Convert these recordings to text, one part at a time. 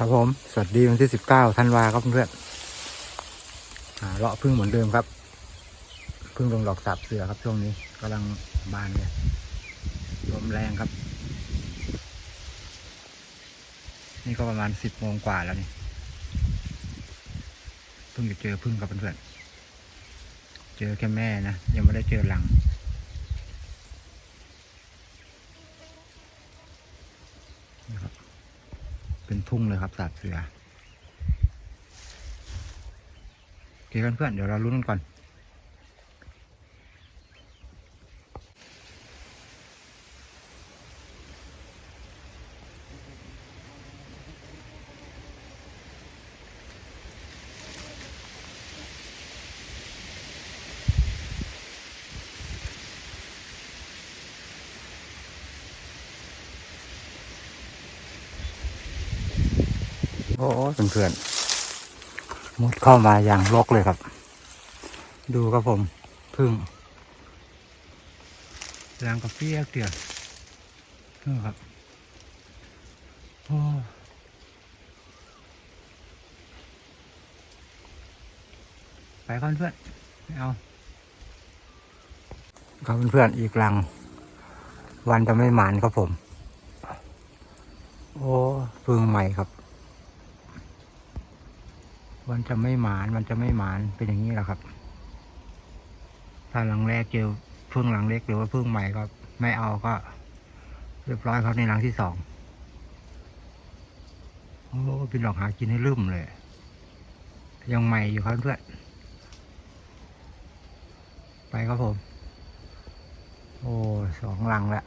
ครับผม สวัสดีวันที่สิบเก้าธันวาครับเพื่อนหาเลาะพึ่งเหมือนเดิมครับ พึ่งลงดอกสับเสือครับช่วงนี้กำลังบานเลยลมแรงครับ นี่ก็ประมาณสิบโมงกว่าแล้วนี่เพิ่งจะเจอพึ่งครับเพื่อนๆเจอแค่แม่นะยังไม่ได้เจอหลัง นี่ครับ เป็นทุ่งเลยครับสาบเสือโอเคเพื่อนๆเดี๋ยวเราลุ้นกันก่อน โอ้เพื่อนๆมุดเข้ามาอย่างรกเลยครับ ดูครับผมพึ่งแรงกับเปี้ยเกลือพึ่งครับโอ้ไปครับเพื่อนไม่เอาครับเพื่อนๆอีกลัง วันจะไม่หมานครับผม โอ้พึ่งใหม่ครับ มันจะไม่หมาน มันจะไม่หมาน เป็นอย่างนี้แหละครับ ถ้าหลังแรกเจอพึ่งหลังเล็กหรือว่าพึ่งใหม่ก็ไม่เอาก็ เรียบร้อยครับในหลังที่สอง โอ้เป็นดอกหากินให้ลืมเลย ยังใหม่อยู่ครับเพื่อนไปครับผม โอ้สองหลังแล้ว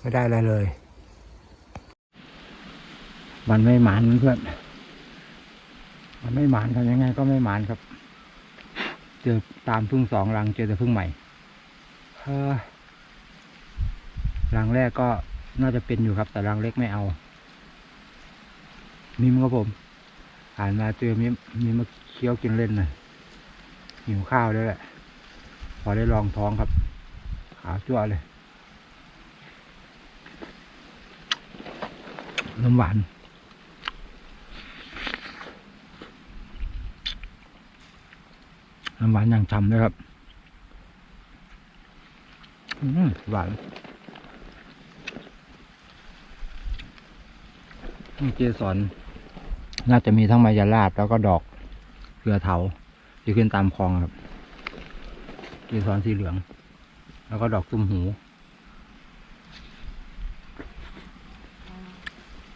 ไม่ได้อะไรเลย มันไม่หมานเพื่อน มันไม่หมานครับยังไงก็ไม่หมานครับ เจอตามพึ่งสองรังเจอแต่พึ่งใหม่รังแรกก็น่าจะเป็นอยู่ครับ แต่รังเล็กไม่เอา มิมครับผม อ่านมาเจอมิมมิมมาเคี้ยวกินเล่นนะหิวข้าวด้วยแหละ พอได้ลองท้องครับ ขาจั่วเลยน้ำหวาน น้ำหวานอย่างฉ่ำเลยครับอืมหวานเจสอนน่าจะมีทั้งมายาลาบแล้วก็ดอกเกลือเถาที่ขึ้นตามคลองครับ เกสรสีเหลือง แล้วก็ดอกตุ้มหู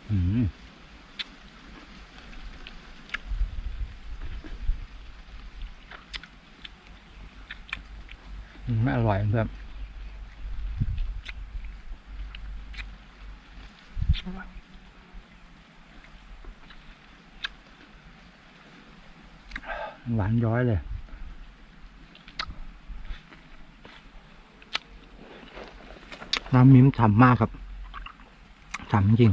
อืม ไม่อร่อยเพื่อนหวานย้อยเลยน้ำมิ้มฉ่ำมากครับฉ่ำจริง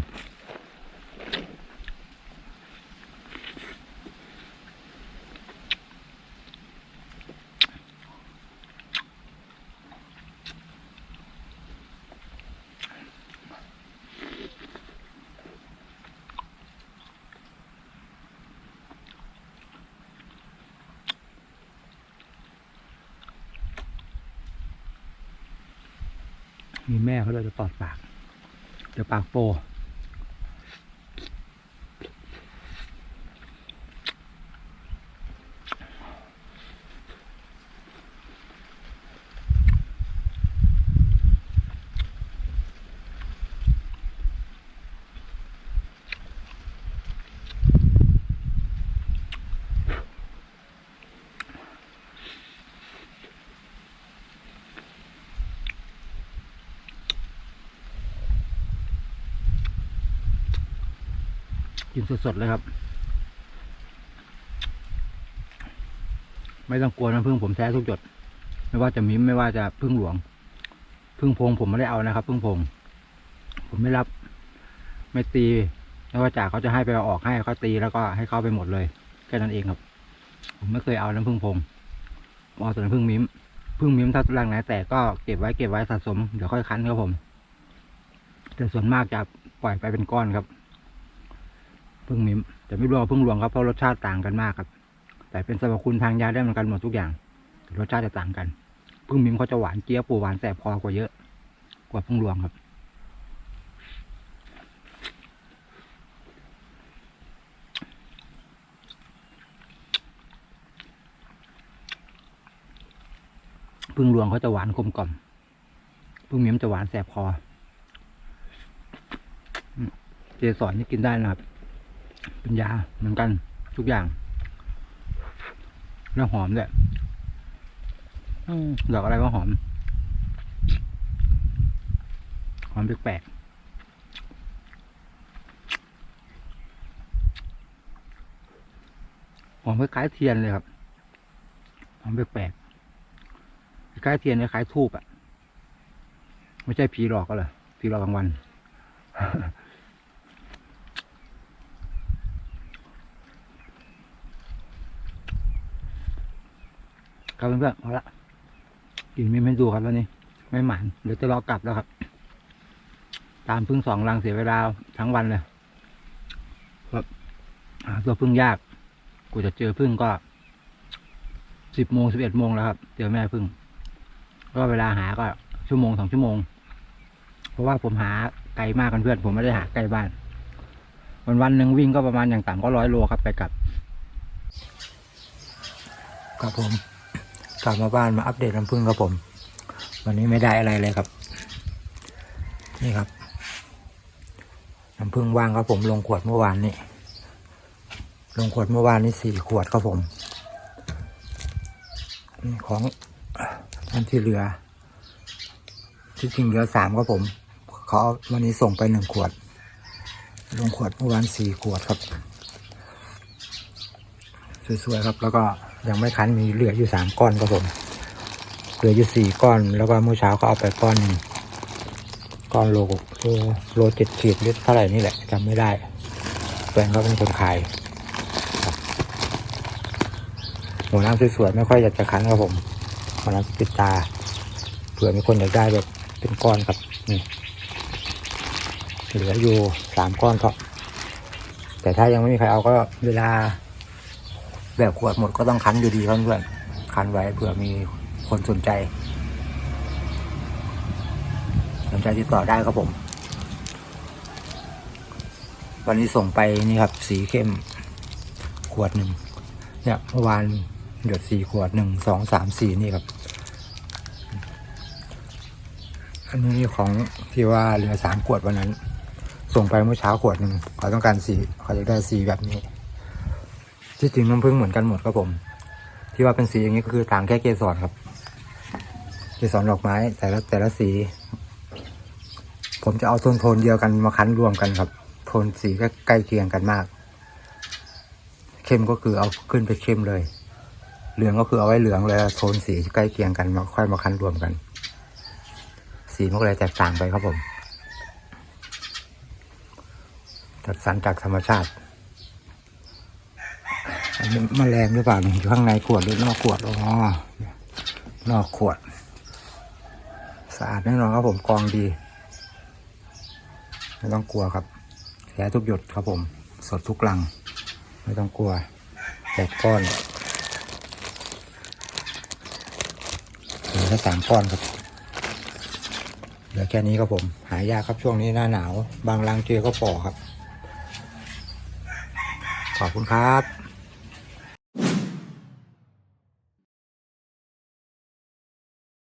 มีแม่เขาเลยจะตอดปาก เดี๋ยวปากโป กินสดๆเลยครับ ไม่ต้องกลัวน้ำผึ้งผมแท้ทุกหยดไม่ว่าจะมิ้มไม่ว่าจะพึ่งหลวง พึ่งพงผมไม่ได้เอานะครับ พึ่งพง ผมไม่รับ ไม่ตีไม่ว่าจากเขาจะให้ไปเอาออกให้เขาตีแล้วก็ให้เข้าไปหมดเลยแค่นั้นเองครับ ผมไม่เคยเอาน้ำผึ้งพงเอาแต่น้ำผึ้งมิ้มพึ่งมิ้มถ้ารังไหนแต่ก็เก็บไว้เก็บไว้สะสมเดี๋ยวค่อยคั้นครับผมแต่ส่วนมากจะปล่อยไปเป็นก้อนครับ พึ่งมิมแต่ไม่รวมกับพึ่งหลวงครับเพราะรสชาติต่างกันมากครับ แต่เป็นสรรพคุณทางยาได้เหมือนกันหมดทุกอย่างแต่รสชาติจะต่างกันพึ่งมิมเขาจะหวานเจี๊ยบปูหวานแสบคอกว่าเยอะ กว่าพึ่งหลวงครับพึ่งหลวงเขาจะหวานกลมกล่อมพึ่งมิมจะหวานแสบคอเจสอนนี่กินได้นะครับ เป็นยาเหมือนกันทุกอย่าง แล้วหอมด้วยอืมดอกอะไรก็หอม หอมแปลกๆหอมคล้ายๆเทียนเลยครับ หอมแปลกๆคล้ายๆเทียนคล้ายๆทูบอะ ไม่ใช่ผีหลอกก็เหรอผีหลอกกลางวัน ครับเพื่อนๆพอาละกินไม่ไม่ดูครับแล้วนี่ไม่หมานเดี๋ยวจะรอกลับแล้วครับ ตามพึ่งสองรังเสียเวลาทั้งวันเลยครับหาตัวพึ่งยากกูจะเจอพึ่งก็สิบโมงสิบเอ็ดโมงแล้วครับ เจอแม่พึ่งก็เวลาหาก็ชั่วโมงสองชั่วโมง เพราะว่าผมหาไกลมากกันเพื่อน ผมไม่ได้หาใกล้บ้าน วันวันหนึ่งวิ่งก็ประมาณอย่างต่ำก็ร้อยโลครับไปกลับครับผม กลับมาบ้านมาอัปเดตน้ำพึ่งครับผม วันนี้ไม่ได้อะไรเลยครับ นี่ครับน้ำพึ่งว่างครับผมลงขวดเมื่อวานนี้ลงขวดเมื่อวานนี้สี่ขวดครับผมของอันที่เหลือ ที่จริงเหลือสามครับผมเขอาวันนี้ส่งไปหนึ่งขวด ลงขวดเมื่อวานสี่ขวดครับ สวยๆครับแล้วก็ ยังไม่คั้นมีเหลืออยู่สามก้อนครับผมเหลืออยู่สี่ก้อน แล้วก็เมื่อเช้าก็เอาไปก้อนก้อนโลโลโลเจ็ดขีดหรือเท่าไหร่นี่แหละจำไม่ได้แฟนเขาเป็นคนขายหัวน้ำสวยๆไม่ค่อยอยากจะคั้นครับผมหัวน้ำปิดตาเผื่อมีคนอยากได้แบบเป็นก้อนครับนี่เหลืออยู่สามก้อนครับแต่ถ้ายังไม่มีใครเอาก็เวลา แบบขวดหมดก็ต้องคั้นอยู่ดีเพื่อนคั้นไว้เผื่อมีคนสนใจ สนใจติดต่อได้ครับผม วันนี้ส่งไปนี่ครับ สีเข้มขวดหนึ่งเนี่ยเมื่อวานหยดสี่ขวดหนึ่งสองสามสี่นี่ครับ อันนี้ของที่ว่าเหลือสามขวดวันนั้น ส่งไปเมื่อเช้าขวดหนึ่งเขาต้องการสีเขาอยากได้สีแบบนี้ ที่จริงน้ำผึ้งเหมือนกันหมดครับผม ที่ว่าเป็นสีอย่างนี้ก็คือต่างแค่เกสรครับ เกสรดอกไม้แต่ละแต่ละสี ผมจะเอาโทนโทนเดียวกันมาคั้นรวมกันครับ โทนสีก็ใกล้เคียงกันมาก เข้มก็คือเอาขึ้นไปเข้มเลย เหลืองก็คือเอาไว้เหลืองเลยโทนสีใกล้เคียงกันมาค่อยมาคั้นรวมกัน สีมันก็เลยแตกต่างไปครับผมจัดสรรจากธรรมชาติ อันนี้มแมลงหรือเปล่าเนี่ยอยู่ข้างในขวดหรือนอกขวด อ๋อ นอกขวด สะอาดแน่นอนครับผมกรองดี ไม่ต้องกลัวครับแผลทุกหยดครับผม สดทุกลัง ไม่ต้องกลัวแตกก้อนเหลือแค่สามก้อนครับเหลือแค่นี้ครับผม หายากครับช่วงนี้หน้าหนาว บางรังเจอก็ฝ่อครับ ขอบคุณครับ